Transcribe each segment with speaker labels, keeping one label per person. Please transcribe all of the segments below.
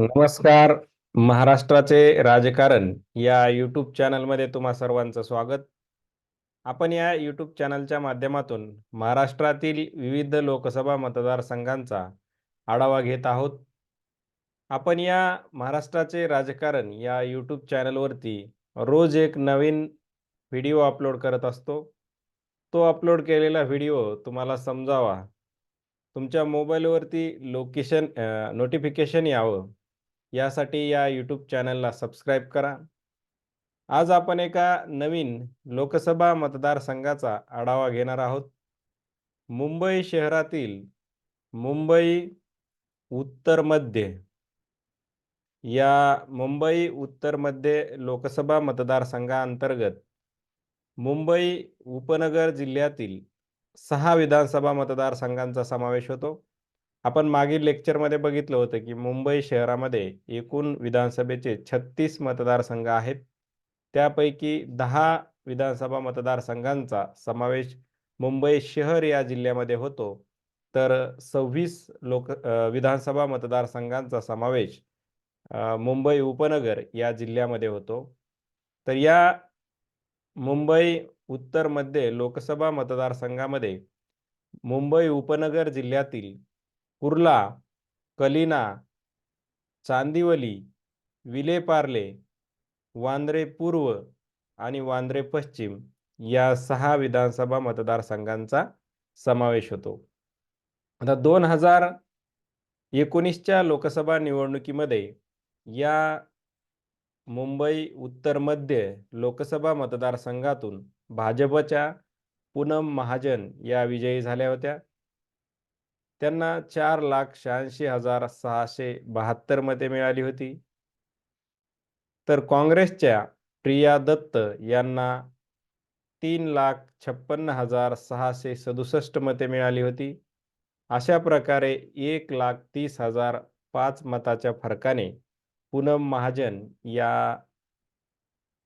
Speaker 1: नमस्कार. महाराष्ट्राचे राजकारण या यूट्यूब चॅनलमध्ये तुम्हा सर्वांचं स्वागत. आपण या यूट्यूब चॅनलच्या माध्यमातून महाराष्ट्रातील विविध लोकसभा मतदारसंघांचा आढावा घेत आहोत. आपण या महाराष्ट्राचे राजकारण या यूट्यूब चॅनलवरती रोज एक नवीन व्हिडिओ अपलोड करत असतो. तो अपलोड केलेला व्हिडिओ तुम्हाला समजावा. तुमच्या मोबाईलवरती लोकेशन नोटिफिकेशन यावं. यासाठी या यूट्यूब चॅनलला सबस्क्राईब करा. आज आपण एका नवीन लोकसभा मतदारसंघाचा आढावा घेणार आहोत. मुंबई शहरातील मुंबई उत्तर मध्य या मुंबई उत्तर मध्य लोकसभा मतदारसंघाअंतर्गत मुंबई उपनगर जिल्ह्यातील सहा विधानसभा मतदारसंघांचा समावेश होतो. आपण मागील लेक्चरमध्ये बघितलं होतं की मुंबई शहरामध्ये एकूण विधानसभेचे छत्तीस मतदारसंघ आहेत. त्यापैकी दहा विधानसभा मतदारसंघांचा समावेश मुंबई शहर या जिल्ह्यामध्ये होतो. तर सव्वीस लोक विधानसभा मतदारसंघांचा समावेश मुंबई उपनगर या जिल्ह्यामध्ये होतो. तर या मुंबई उत्तरमध्ये लोकसभा मतदारसंघामध्ये मुंबई उपनगर जिल्ह्यातील कुर्ला कलिना चांदिवली विलेपार्ले वांद्रे पूर्व आणि वांद्रे पश्चिम या सहा विधानसभा मतदारसंघांचा समावेश होतो. आता दोन हजार एकोणीसच्या लोकसभा निवडणुकीमध्ये या मुंबई उत्तर मध्य लोकसभा मतदारसंघातून भाजपच्या पूनम महाजन या विजयी झाल्या होत्या. त्यांना चार लाख शहाऐंशी हजार सहाशे बहात्तर मते मिळाली होती. तर काँग्रेसच्या प्रिया दत्त यांना तीन लाख छप्पन्न हजार सहाशे सदुसष्ट मते मिळाली होती. अशा प्रकारे एक लाख तीस हजार पाच मताच्या फरकाने पूनम महाजन या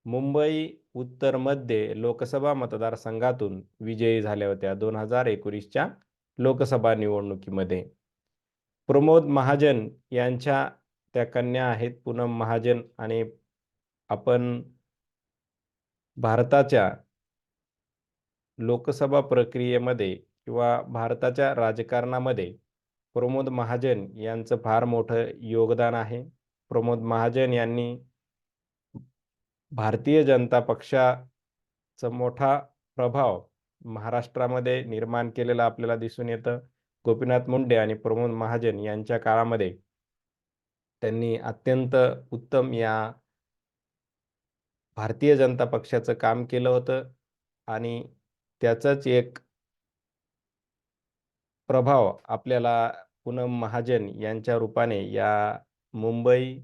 Speaker 1: मुंबई उत्तरमध्ये लोकसभा मतदारसंघातून विजयी झाल्या होत्या. दोन हजार एकोणीसच्या लोकसभा निवडणुकीमध्ये. प्रमोद महाजन यांच्या त्या कन्या आहेत पूनम महाजन आणि आपण भारताच्या लोकसभा प्रक्रियेमध्ये किंवा भारताच्या राजकारणामध्ये प्रमोद महाजन यांचं फार मोठं योगदान आहे. प्रमोद महाजन यांनी भारतीय जनता पक्षाचा मोठा प्रभाव महाराष्ट्रामध्ये निर्माण केलेलं आपल्याला दिसून येतं. गोपीनाथ मुंडे आणि प्रमोद महाजन यांच्या काळामध्ये त्यांनी अत्यंत उत्तम या भारतीय जनता पक्षाचं काम केलं होतं. आणि त्याचाच एक प्रभाव आपल्याला पूनम महाजन यांच्या रूपाने या मुंबई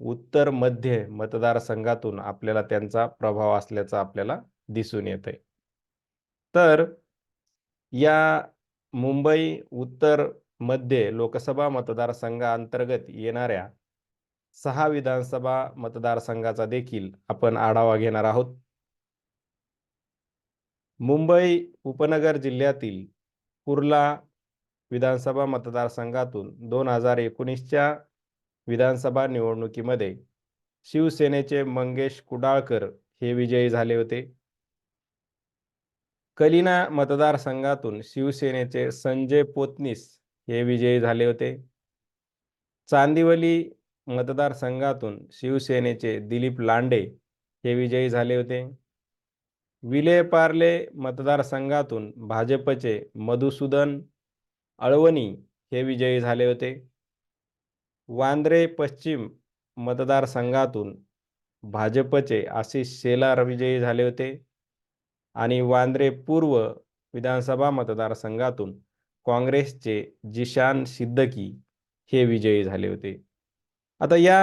Speaker 1: उत्तर मध्य मतदारसंघातून आपल्याला त्यांचा प्रभाव असल्याचा आपल्याला दिसून येतंय. तर या मुंबई उत्तरमध्ये लोकसभा मतदारसंघाअंतर्गत येणाऱ्या सहा विधानसभा मतदारसंघाचा देखील आपण आढावा घेणार आहोत. मुंबई उपनगर जिल्ह्यातील कुर्ला विधानसभा मतदारसंघातून दोन हजार एकोणीसच्या विधानसभा निवडणुकीमध्ये शिवसेनेचे मंगेश कुडाळकर हे विजयी झाले होते. कलिना मतदारसंघातून शिवसेनेचे संजय पोतनीस हे विजयी झाले होते. चांदिवली मतदारसंघातून शिवसेनेचे दिलीप लांडे हे विजयी झाले होते. विलेपार्ले मतदारसंघातून भाजपचे मधुसूदन अळवणी हे विजयी झाले होते. वांद्रे पश्चिम मतदारसंघातून भाजपचे आशिष शेलार विजयी झाले होते. आणि वांद्रे पूर्व विधानसभा मतदारसंघातून काँग्रेसचे जिशान सिद्दकी हे विजयी झाले होते. आता या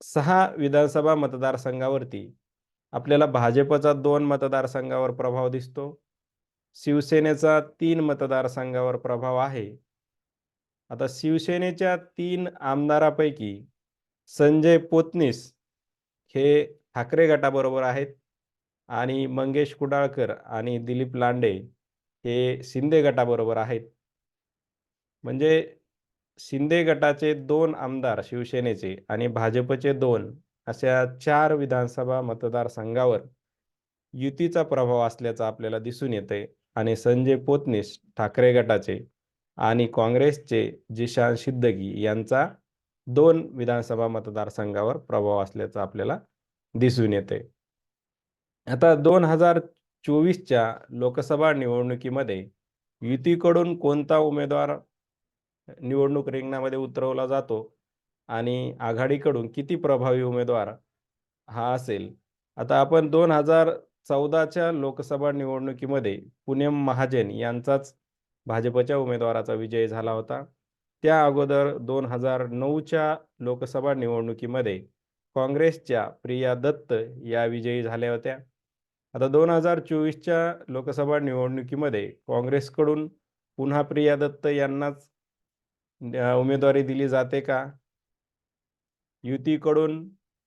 Speaker 1: सहा विधानसभा मतदारसंघावरती आपल्याला भाजपचा दोन मतदारसंघावर प्रभाव दिसतो. शिवसेनेचा तीन मतदारसंघावर प्रभाव आहे. आता शिवसेनेच्या तीन आमदारापैकी संजय पोतनीस हे ठाकरे गटाबरोबर आहेत. आणि मंगेश कुडाळकर आणि दिलीप लांडे हे शिंदे गटाबरोबर आहेत. म्हणजे शिंदे गटाचे दोन आमदार शिवसेनेचे आणि भाजपचे दोन अशा चार विधानसभा मतदारसंघावर युतीचा प्रभाव असल्याचा आपल्याला दिसून येतंय. आणि संजय पोतनीस ठाकरे गटाचे आणि काँग्रेसचे जिशान सिद्दगी यांचा दोन विधानसभा मतदारसंघावर प्रभाव असल्याचं आपल्याला दिसून येते आता दोन हजार चोवीसच्या लोकसभा निवडणुकीमध्ये युतीकडून कोणता उमेदवार निवडणूक रिंगणामध्ये उतरवला जातो आणि आघाडीकडून किती प्रभावी उमेदवार हा असेल? आता आपण दोन हजार चौदाच्या लोकसभा निवडणुकीमध्ये पूनम महाजन यांचाच भाजपच्या उमेदवाराचा विजय झाला होता. त्या अगोदर दोन हजार नऊच्या लोकसभा निवडणुकीमध्ये काँग्रेसच्या प्रिया दत्त या विजयी झाल्या होत्या. आता दोन हजार चोवीसच्या लोकसभा निवडणुकीमध्ये काँग्रेसकडून पुन्हा प्रिया दत्त यांनाच उमेदवारी दिली जाते का? युतीकडून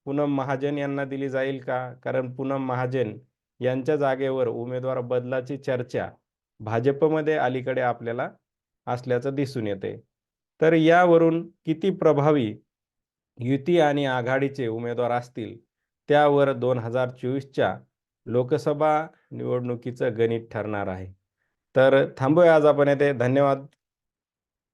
Speaker 1: पूनम महाजन यांना दिली जाईल का? कारण पूनम महाजन यांच्या जागेवर उमेदवार बदलाची चर्चा भाजपमध्ये अलीकडे आपल्याला असल्याचं दिसून येते. तर यावरून किती प्रभावी युती आणि आघाडीचे उमेदवार असतील त्यावर दोन हजार चोवीसच्या लोकसभा निवडणुकीचं गणित ठरणार आहे. तर थांबूया आज आपण येते धन्यवाद.